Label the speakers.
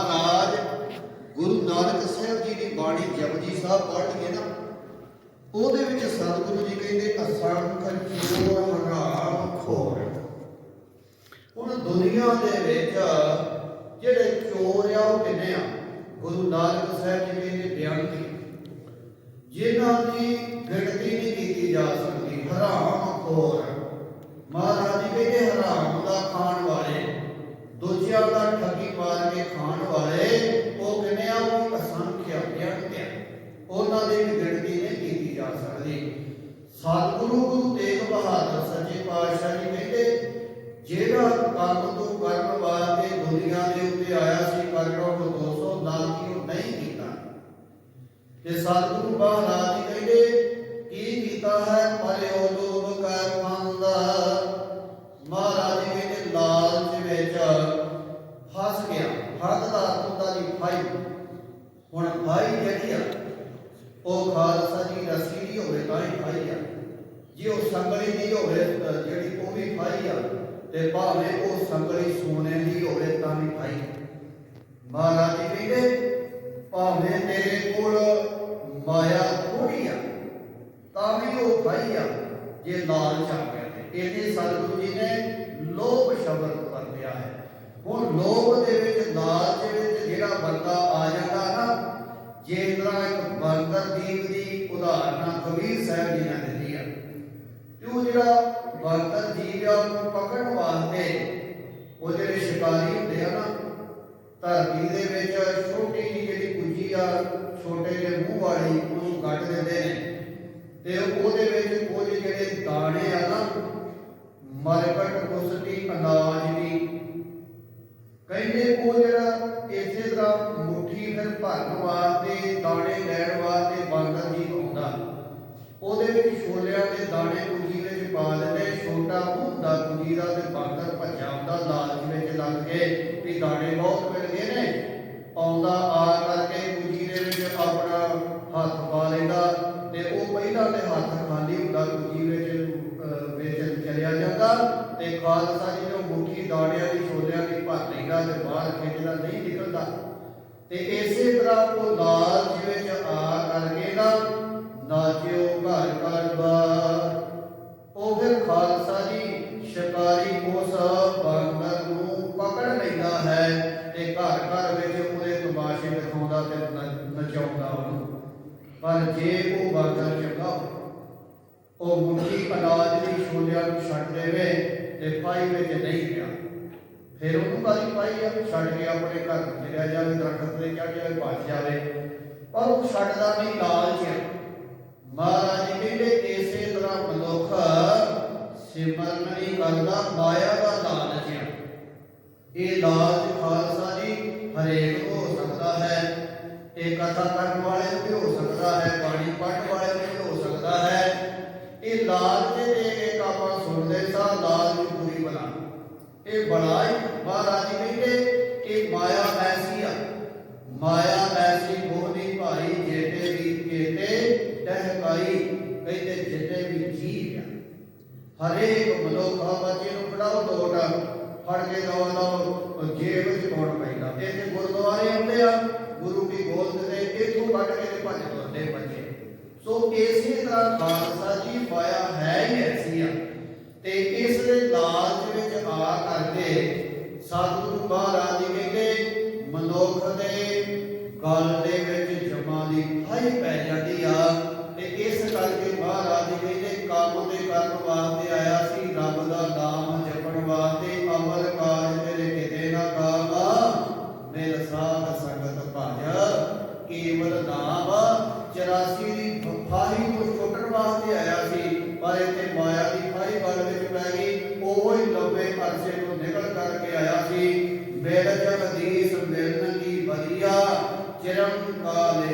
Speaker 1: ਮਹਾਰਾਜ, ਗੁਰੂ ਨਾਨਕ ਸਾਹਿਬ ਜੀ ਦੀ ਬਾਣੀ ਜਪਜੀ ਸਾਹਿਬ ਪੜ੍ਹ ਨਾ, ਉਹਦੇ ਵਿੱਚ ਸਤਿਗੁਰੂ ਜੀ ਕਹਿੰਦੇ ਅਸੰਖ ਚੋਰ ਹਰਾਮ ਖੋਰ। ਹੁਣ ਦੁਨੀਆ ਦੇ ਵਿੱਚ ਜਿਹੜੇ ਚੋਰ ਆ, ਉਹ ਕਿੰਨੇ ਆ? ਗੁਰੂ ਨਾਨਕ ਸਾਹਿਬ ਜੀ ਕਹਿੰਦੇ ਬਿਆੰਤੀ ਜਿਨ੍ਹਾਂ ਦੀ ਗਿਣਤੀ ਨਹੀਂ ਕੀਤੀ ਜਾ ਸਕਦੀ, ਹਰਾਮ ਖੋਰ। ਮਹਾਰਾਜ ਜੀ ਕਹਿੰਦੇ ਹਰਾਮ ਦਾ ਖਾਣ ਵਾਲੇ ਦੂਜਿਆਂ ਦਾ ਠੱਗੀ ਮਾਰ ਕੇ ਖਾਣ ਵਾਲੇ ਉਹ ਕਿੰਨੇ ਆ ਉਹ ਅਸੰਖਿਆ ਬਿਆੰਤ ਆ ਉਹਨਾਂ ਦੀ ਵੀ ਗਿਣਤੀ ਨਹੀਂ ਸਕਦੀ। ਸਤਿਗੁਰੂ ਗੁਰੂ ਤੇਗ ਬਹਾਦਰ ਸੱਚੇ ਪਾਤਸ਼ਾਹ ਜੀ ਕਹਿੰਦੇ ਜਿਹੜਾ ਕੰਮ ਤੋਂ ਕਰਨ ਵਾਸਤੇ ਦੁਨੀਆ ਦੇ ਉੱਤੇ ਆਇਆ ਸੀ ਕਰਨੋਂ 200 ਨਾਲ ਕੀ ਨਹੀਂ ਕੀਤਾ? ਤੇ ਸਤਿਗੁਰੂ ਮਹਾਰਾਜ ਜੀ ਕਹਿੰਦੇ, ਕੀ ਕੀਤਾ ਹੈ ਪਰਿਓ ਲੋਭ ਕਰ ਮੰਦਾ ਮਹਾਰਾਜ ਜੀ ਕਹਿੰਦੇ, ਲਾਲਚ ਵਿੱਚ ਫਸ ਗਿਆ। ਹੱਥ ਦਾ ਹੁੰਦਾ ਦੀ ਭਾਈ। ਹੁਣ ਭਾਈ ਜਿਹੜੀ ਆ ਉਹ ਖਾਲਸਾ ਜੀ ਰਸੀ ਦੀ ਹੋਵੇ ਤਾਂ ਹੀ ਭਾਈ ਆ ਜੇ ਉਹ ਸੰਗਲੀ ਦੀ ਹੋਵੇ ਤਾਂ ਜਿਹੜੀ ਉਹ ਵੀ ਭਾਈ ਆ ਤੇ ਭਾਵੇਂ ਉਹ ਸੰਗਲੀ ਸੋਨੇ ਦੀ ਹੋਵੇ ਤਾਂ ਵੀ ਭਾਈ ਮਹਾਰਾਜ ਜੀ ਕਹਿੰਦੇ ਭਾਵੇਂ ਤੇਰੇ ਕੋਲ ਮਾਇਆ ਥੋੜੀ ਆ ਤਾਂ ਵੀ ਉਹ ਭਾਈ ਆ ਜੇ ਲਾਲਚ ਆ ਗਿਆ ਤੇ ਇਹਦੇ ਸਤਿਗੁਰੂ ਜੀ ਨੇ ਲੋਭ ਸ਼ਬਦ ਵਰਤਿਆ ਹੈ ਹੁਣ ਲੋਭ ਦੇ ਵਿੱਚ ਲਾਲਚ ਦੀਪ ਕਬੀਰ ਸਾਹਿਬ ਜੀ ਨੇ ਦਿੱਤੀ ਆ। ਜਿਹੜਾ ਬਾਂਦਰ ਜੀਵ ਆ, ਉਹਨੂੰ ਪਕੜਨ ਵਾਸਤੇ ਉਹ ਜਿਹੜੇ ਸ਼ਿਕਾਰੀ ਹੁੰਦੇ ਆ ਨਾ, ਧਰਤੀ ਦੇ ਵਿੱਚ ਛੋਟੀ ਜਿਹੀ ਜਿਹੜੀ ਕੁੱਜੀ ਆ, ਛੋਟੇ ਜਿਹੇ ਮੂੰਹ ਵਾਲੀ, ਉਹਨੂੰ ਕੱਢ ਦਿੰਦੇ ਨੇ। ਤੇ ਉਹਦੇ ਵਿੱਚ ਕੁਝ ਜਿਹੜੇ ਦਾਣੇ ਆ ਨਾ ਮਰਕਟ ਕੁਸਤੀ ਅਨਾਜ ਦੀ। ਕਹਿੰਦੇ ਉਹ ਜਿਹੜਾ ਇਸੇ ਤਰ੍ਹਾਂ ਮੁੱਠੀ ਫਿਰ ਭਰਨ ਵਾਸਤੇ ਦਾਣੇ ਲੈਣ ਵਾਸਤੇ ਬਾਂਦਰ ਜੀ ਆਉਂਦਾ ਉਹਦੇ ਵਿੱਚ ਛੋਲਿਆਂ ਦੇ ਦਾਣੇ ਕੁਜੀ ਵਿੱਚ ਪਾ ਦਿੰਦੇ ਛੋਟਾ ਹੁੰਦਾ ਕੁਜੀ ਦਾ ਤੇ ਬਾਂਦਰ ਭੱਜਾ ਆਉਂਦਾ ਲਾਲਚ ਵਿੱਚ ਲੱਗ ਕੇ ਵੀ ਦਾਣੇ ਬਹੁਤ ਮਿਲ ਗਏ ਨੇ। ਆਉਂਦਾ ਆ ਕਰਕੇ ਕੁਜੀ ਦੇ ਵਿੱਚ ਆਪਣਾ ਹੱਥ ਪਾ ਲੈਂਦਾ ਤੇ ਉਹ ਪਹਿਲਾਂ ਤੇ ਹੱਥ ਖਾਲੀ ਹੁੰਦਾ ਕੁਜੀ ਵਿੱਚ ਅਹ, ਚਲਿਆ ਜਾਂਦਾ ਤੇ ਖਾਲਸਾ ਜੀ ਨੂੰ ਮੁੱਠੀ ਦਾਣਿਆਂ ਦੀ ਛੋਲਿਆਂ ਦੀ ਭਰ ਲੈਂਦਾ ਤੇ ਬਾਹਰ ਖਿੱਚਦਾ ਨਹੀਂ ਨਿਕਲਦਾ। ਤੇ ਇਸੇ ਤਰ੍ਹਾਂ ਉਹ ਲਾਲਚ ਵਿੱਚ ਆ ਘਰ ਘਰ ਵਿੱਚ ਉਹਦੇ ਤਮਾਸ਼ੇ ਦਿਖਾਉਂਦਾ ਤੇ ਨਚਾਉਂਦਾ ਉਹਨੂੰ। ਪਰ ਜੇ ਉਹ ਬਾਂਦਰ ਚੰਗਾ ਉਹ ਮੁੱਠੀ ਅਨਾਜ ਦੀ ਛੋਲਿਆਂ ਨੂੰ ਛੱਡ ਦੇਵੇ ਤੇ ਪਾਈ ਵਿੱਚ ਨਹੀਂ ਪਿਆ। ਫਿਰ ਉਹਨੂੰ ਕਾਹਦੀ ਪਾਈ ਆ? ਛੱਡ ਕੇ ਆਪਣੇ ਘਰ ਚਲਿਆ ਜਾਵੇ, ਦਰਖਤ ਤੇ ਚੜ ਜਾਵੇ, ਭੱਜ ਜਾਵੇ। ਪਰ ਉਹ ਛੱਡਦਾ ਨਹੀਂ, ਲਾਲਚ ਹੈ ਮਹਾਰਾਜ ਕਹਿੰਦੇ, ਇਸੇ ਤਰ੍ਹਾਂ ਮਨੁੱਖ ਸਿਮਰਨ ਨਹੀਂ ਕਰਦਾ, ਮਾਇਆ ਦਾ ਲਾਲਚ ਹੈ ਇਹ ਲਾਲਚ ਖਾਲਸਾ ਜੀ ਹਰੇਕ ਹੋ ਸਕਦਾ ਹੈ। ਇਹ ਕਥਾ ਕਰਨ ਵਾਲੇ ਨੂੰ ਵੀ ਹੋ ਸਕਦਾ ਹੈ, ਬਾਣੀ ਪੜ੍ਹਨ ਵਾਲੇ ਨੂੰ ਵੀ ਹੋ ਸਕਦਾ ਹੈ। ਇਹ ਲਾਲਚ ਦੇ ਕੇ ਆਪਾਂ ਸੁਣਦੇ ਸਾਂ ਲਾਲਚ ਪੂਰੀ ਬਣਾ। ਇਹ ਬੜਾ ਹੀ ਮਹਾਰਾਜ ਜੀ ਕਹਿੰਦੇ ਕਿ ਮਾਇਆ ਐਸੀ ਆ। ਮਾਇਆ ਐਸੀ ਮੋਹਨੀ ਭਾਈ ਜੇਤੇ ਵੀ ਕੇਤੇ ਟਹਿਕਾਈ, ਕਹਿੰਦੇ ਜਿੱਤੇ ਵੀ ਜੀਵ ਆ। ਹਰੇਕ ਮਨੁੱਖ ਬੱਚੇ ਨੂੰ ਫੜਾਓ ਲੋਟ ਫੜ ਕੇ ਦੋ ਦੋ ਜੇਬ ਵਿੱਚ ਪਾਉਣ ਪੈਂਦਾ ਇੱਥੇ ਗੁਰਦੁਆਰੇ ਆਉਂਦੇ ਆ, ਗੁਰੂ ਦੀ ਗੋਦ ਦੇ ਇੱਥੋਂ ਕੱਢ ਕੇ ਤੇ ਭੱਜ ਤੁਰਦੇ ਬੱਚੇ। ਸੋ ਇਸੇ ਤਰ੍ਹਾਂ ਖਾਲਸਾ ਜੀ ਮਾਇਆ ਹੈ ਹੀ ਐਸੀ ਆ। ਤੇ ਇਸ ਦੇ ਲਾਲਚ ਵਿੱਚ ਆ ਕਰਕੇ ਸਤਿਗੁਰੂ ਮਹਾਰਾਜ ਜੀ ਕਹਿੰਦੇ, ਮਨੁੱਖ ਦੇ ਗਲ ਦੇ ਵਿੱਚ ਜਮਾਂ ਦੀ ਫਾਈ ਪੈ ਜਾਂਦੀ ਆ। ਤੇ ਇਸ ਕਰਕੇ ਮਹਾਰਾਜ ਜੀ ਕਹਿੰਦੇ, ਕੰਮ ਦੇ ਕਰਨ ਵਾਸਤੇ ਆਇਆ ਸੀ। 84 ਦੀ ਫਾਹੀ ਨੂੰ ਛੁੱਟਣ ਵਾਸਤੇ ਆਇਆ ਸੀ, ਪਰ ਇੱਥੇ ਮਾਇਆ ਦੀ ਫਾਹੀ ਗਲ ਵਿੱਚ ਪੈ ਗਈ। ਉਹ ਹੀ ਲੰਬੇ ਅਰਸੇ ਤੋਂ ਨਿਕਲ ਕਰਕੇ ਆਇਆ ਸੀ। ਮਿਲ ਜਗਦੀਸ਼ ਮਿਲਣ ਦੀ ਵਧੀਆ ਚਿਰੰ ਕਾਲ